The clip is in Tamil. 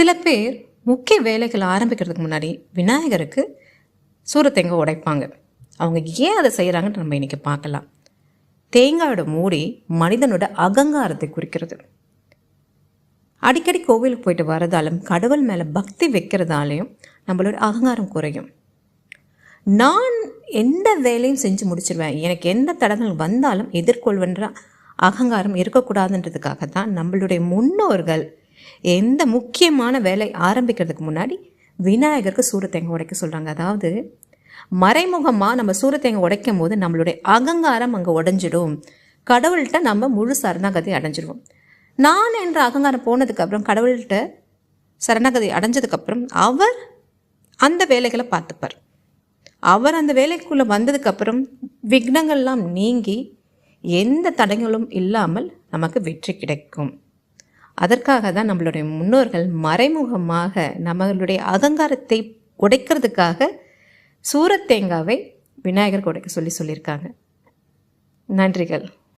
சில பேர் முக்கிய வேலைகள் ஆரம்பிக்கிறதுக்கு முன்னாடி விநாயகருக்கு சூரத்தேங்காய் உடைப்பாங்க. அவங்க ஏன் அதை செய்கிறாங்கன்னு நம்ம இன்றைக்கி பார்க்கலாம். தேங்காயோட மூடி மனிதனோட அகங்காரத்தை குறிக்கிறது. அடிக்கடி கோவிலுக்கு போயிட்டு வரதாலும் கடவுள் மேலே பக்தி வைக்கிறதாலையும் நம்மளோட அகங்காரம் குறையும். நான் எந்த வேலையும் செஞ்சு முடிச்சிருவேன். எனக்கு எந்த தடங்கள் வந்தாலும் எதிர்கொள்வன்ற அகங்காரம் இருக்கக்கூடாதுன்றதுக்காக தான் நம்மளுடைய முன்னோர்கள் எந்த முக்கியமான வேலை ஆரம்பிக்கிறதுக்கு முன்னாடி விநாயகருக்கு சூரத்தேங்க உடைக்க சொல்கிறாங்க அதாவது மறைமுகமாக நம்ம சூரத்தேங்க உடைக்கும் போது நம்மளுடைய அகங்காரம் அங்கே உடஞ்சிடும். கடவுள்கிட்ட நம்ம முழு சரணாகதி அடைஞ்சிடுவோம் நான் என்ற அகங்காரம் போனதுக்கப்புறம் கடவுள்கிட்ட சரணாகதி அடைஞ்சதுக்கப்புறம் அவர் அந்த வேலைகளை பார்த்துப்பார். அவர் அந்த வேலைக்குள்ளே வந்ததுக்கப்புறம் விக்னங்கள்லாம் நீங்கி எந்த தடங்களும் இல்லாமல் நமக்கு வெற்றி கிடைக்கும். அதற்காக தான் நம்மளுடைய முன்னோர்கள் மறைமுகமாக நம்மளுடைய அகங்காரத்தை உடைக்கிறதுக்காக சூரத்தேங்காவை விநாயகர் உடைக்க சொல்லி சொல்லியிருக்காங்க. நன்றிகள்.